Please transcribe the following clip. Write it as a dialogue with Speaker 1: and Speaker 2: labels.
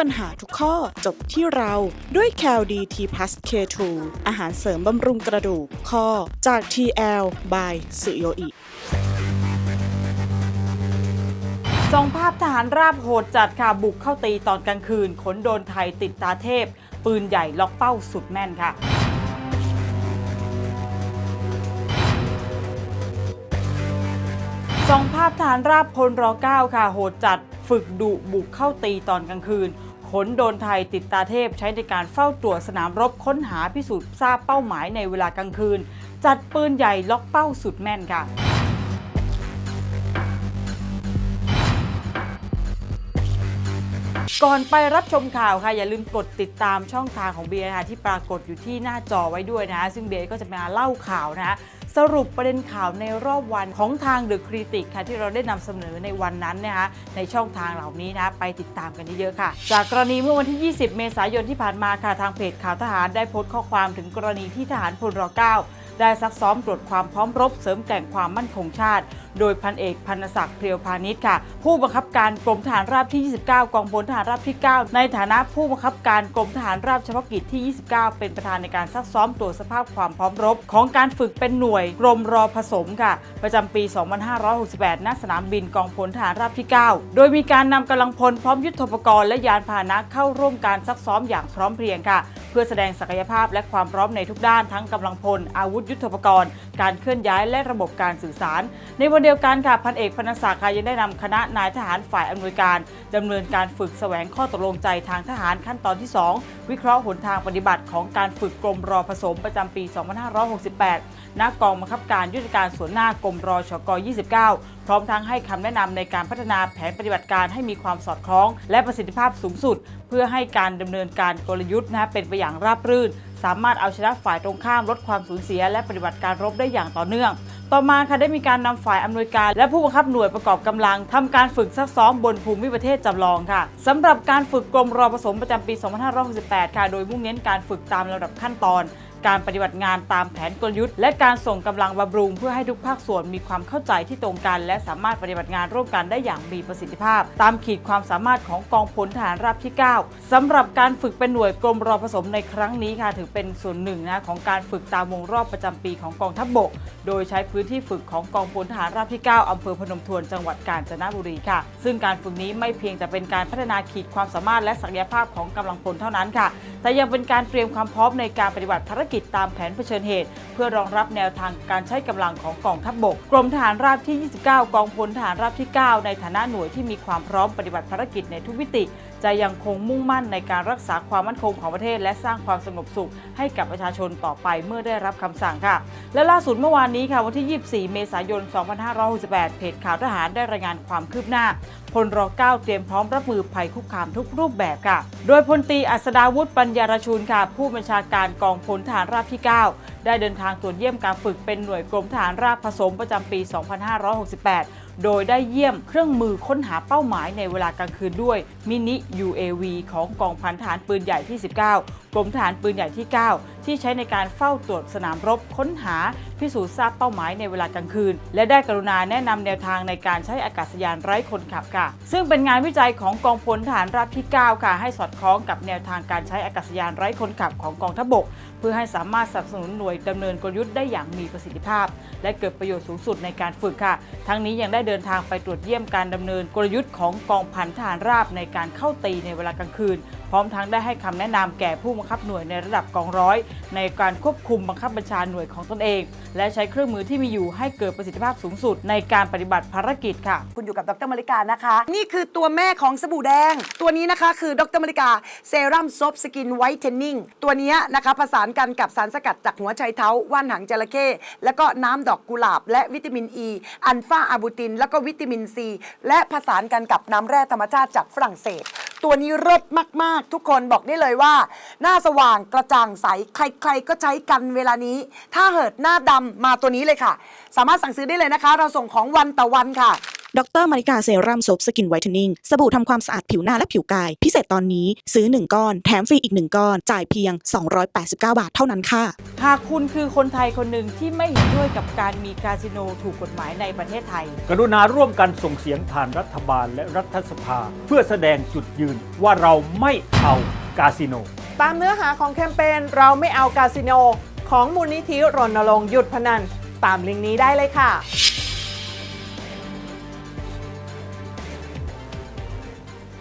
Speaker 1: ปัญหาทุกข้อจบที่เราด้วย c a l d t p l u s K2 อาหารเสริมบำรุงกระดูกข้อจาก TL by สุโยอิ
Speaker 2: ส่งภาพทหารราบโหดจัดค่ะบุกเข้าตีตอนกลางคืน ขนโดนไทยติดตาเทพ ปืนใหญ่ล็อกเป้าสุดแม่นค่ะส่งภาพทหารราบพลร9ค่ะ โหดจัด ฝึกดุบุกเข้าตีตอนกลางคืน ขนโดนไทยติดตาเทพใช้ในการเฝ้าตรวจสนามรบค้นหาพิสูจน์ทราบเป้าหมายในเวลากลางคืน จัดปืนใหญ่ล็อกเป้าสุดแม่นค่ะ ก่อนไปรับชมข่าวค่ะ อย่าลืมกดติดตามช่องทางของเบียร์นะคะที่ปรากฏอยู่ที่หน้าจอไว้ด้วยนะ ซึ่งเบียร์ก็จะมาเล่าข่าวนะคะสรุปประเด็นข่าวในรอบวันของทางเดอะคริติกค่ะที่เราได้นำเสนอในวันนั้นนะคะในช่องทางเหล่านี้นะไปติดตามกันเยอะๆค่ะ จากกรณีเมื่อวันที่ 20 เมษายนที่ผ่านมาค่ะทางเพจข่าวทหารได้โพสต์ข้อความถึงกรณีที่ทหารพลร 9 ได้ซักซ้อมตรวจความพร้อมรบเสริมแกร่งความมั่นคงชาติ โดยพันเอกพันศักดิ์เพรียวพาณิชย์ค่ะ ผู้บังคับการกรมทหารราบที่ 29 กองพลทหารราบที่ 9 ในฐานะผู้บังคับการกรมทหารราบเฉพาะกิจที่ 29 เป็นประธานในการซักซ้อมตรวจสภาพความพร้อมรบ ของการฝึกเป็นหน่วยกรมรอผสมค่ะ ประจำปี 2568 ณ สนามบินกองพลทหารราบที่ 9 โดยมีการนำกำลังพลพร้อมยุทธปกรณ์และยานพาหนะเข้าร่วมการซักซ้อมอย่างพร้อมเพรียงค่ะ เพื่อแสดงศักยภาพและความพร้อมในทุกด้านทั้งกำลังพลอาวุธยุทโธปกรณ์การเคลื่อนย้ายและระบบการสื่อสาร ในวันเดียวกันค่ะพันเอกพนศักดิ์ค่ะยังได้นำคณะนายทหารฝ่ายอำนวยการดำเนินการฝึกแสวงข้อตกลงใจทางทหารขั้นตอนที่ 2 วิเคราะห์หนทางปฏิบัติของการฝึกกรมรอผสมประจำปี 2568 ณ กองบังคับการยุทธการส่วนหน้ากรมรอชก 29 พร้อมทั้งให้คำแนะนำในการพัฒนาแผนปฏิบัติการให้มีความสอดคล้อง และประสิทธิภาพสูงสุด เพื่อให้การดำเนินการกลยุทธ์นะเป็นไปอย่างราบรื่น สามารถเอาชนะฝ่ายตรงข้ามลดความสูญเสีย และปฏิบัติการรบได้อย่างต่อเนื่อง ต่อมาค่ะได้มีการนำฝ่ายอำนวยการ และผู้บังคับหน่วยประกอบกำลังทำการฝึกซักซ้อมบนภูมิประเทศจำลองค่ะสำหรับการฝึกกรมรอผสมประจำปี 2568 ค่ะ โดยมุ่งเน้นการฝึกตามระดับขั้นตอน การปฏิบัติงานตามแผนกลยุทธ์ และการส่งกำลังบำรุง เพื่อให้ทุกภาคส่วนมีความเข้าใจที่ตรงกัน และสามารถปฏิบัติงานร่วมกันได้อย่างมีประสิทธิภาพ ตามขีดความสามารถของกองพลทหารราบที่ 9สำหรับการฝึกเป็นหน่วยกรมรอผสมในครั้งนี้ค่ะถือเป็นส่วนหนึ่งนะของการฝึกตามวงรอบประจำปีของกองทัพบก โดยใช้พื้นที่ฝึกของกองพลทหารราบที่ 9อำเภอพนมทวนจังหวัดกาญจนบุรีค่ะ ซึ่งการฝึกนี้ไม่เพียงแต่เป็นการพัฒนาขีดความสามารถและศักยภาพของกำลังพลเท่านั้นค่ะ แต่ยังเป็นการเตรียมความพร้อมในการปฏิบัติภารกิจตามแผนเผชิญเหตุ เพื่อรองรับแนวทางการใช้กำลังของกองทัพบก กรมทหารราบที่ 29 กองพลทหารราบที่ 9 ในฐานะหน่วยที่มีความพร้อมปฏิบัติภารกิจในทุกวิติ จะยังคงมุ่งมั่นในการรักษาความมั่นคงของประเทศ และสร้างความสงบสุขให้กับประชาชนต่อไปเมื่อได้รับคำสั่งค่ะ และล่าสุดเมื่อวานนี้ค่ะวันที่ 24 เมษายน 2568 เพจข่าวทหารได้รายงานความคืบหน้าพลร9เตรียมพร้อมรับมือภัยคุกคามทุกรูปแบบค่ะ โดยพลตีอัศดาวุฒิปัญญารชุนค่ะ ผู้บัญชาการกองพลทหารราบที่ 9 ได้เดินทางตรวจเยี่ยมการฝึกเป็นหน่วยกรมทหารราบผสมประจำปี 2568 โดยได้เยี่ยมเครื่องมือค้นหาเป้าหมายในเวลากลางคืนด้วยมินิ UAV ของกองพันฐานปืนใหญ่ที่ 19 กรมทหารปืนใหญ่ที่ 9 ที่ใช้ในการเฝ้าตรวจสนามรบค้นหาพิสูจน์ทราบเป้าหมายในเวลากลางคืน และได้กรุณาแนะนำแนวทางในการใช้อากาศยานไร้คนขับค่ะ ซึ่งเป็นงานวิจัยของกองพลทหารราบที่ 9 ค่ะ ให้สอดคล้องกับแนวทางการใช้อากาศยานไร้คนขับของกองทัพบก เพื่อให้สามารถสนับสนุนหน่วยดำเนินกลยุทธ์ได้อย่างมีประสิทธิภาพ และเกิดประโยชน์สูงสุดในการฝึกค่ะ ทั้งนี้ยังได้เดินทางไปตรวจเยี่ยมการดำเนินกลยุทธ์ของกองพันทหารราบในการเข้าตีในเวลากลางคืน พร้อมทั้งได้ให้คำแนะนำแก่ผู้บังคับหน่วยในระดับกองร้อย ในการควบคุมบังคับบัญชาหน่วยของตนเอง และใช้เครื่องมือที่มีอยู่ให้เกิดประสิทธิภาพสูงสุด ในการปฏิบัติภารกิจค่ะ
Speaker 3: คุณอยู่กับดรมาริกานะคะ นี่คือตัวแม่ของสบู่แดง ตัวนี้นะคะคือดรมาริกาเซรั่มซอฟสกินไวท์เทนนิ่งตัวนี้นะคะผสานกันกับสารสกัดจากหัวไชเท้าว่านหางจระเข้แล้วก็น้ำดอกกุหลาบ และวิตามินอ e, ีอัลฟาอาบูติน แล้วก็วิตามินซีและผสานกันกับน้ำแร่ธรรมชาติจากฝรั่งเศส ตัวนี้เลิศมากๆ ทุกคนบอกได้เลยว่า หน้าสว่างกระจ่างใส ใครๆ ก็ใช้กันเวลานี้ ถ้าเหิดหน้าดำมาตัวนี้เลยค่ะ สามารถสั่งซื้อได้เลยนะคะ เราส่งของวันต่อวันค่ะ
Speaker 1: ดรมาริกาเซรั่มซบสกินไวท์เทนนิ่งสบู่ทำความสะอาดผิวหน้าและผิวกาย พิเศษตอนนี้ซื้อ 1 ก้อน แถมฟรีอีก 1 ก้อน จ่ายเพียง 289 บาทเท่านั้นค่ะ
Speaker 2: หากคุณคือคนไทยคนหนึ่งที่ไม่เห็นด้วยกับการมีคาสิโนถูกกฎหมายในประเทศไทย
Speaker 4: กรุณาร่วมกันส่งเสียงผ่านรัฐบาลและรัฐสภา เพื่อแสดงจุดยืนว่าเราไม่เอากาสิโน
Speaker 5: ตามเนื้อหาของแคมเปญเราไม่เอากาสิโน ของมูลนิธิรณรงค์หยุดพนัน ตามลิงก์นี้ได้เลยค่ะ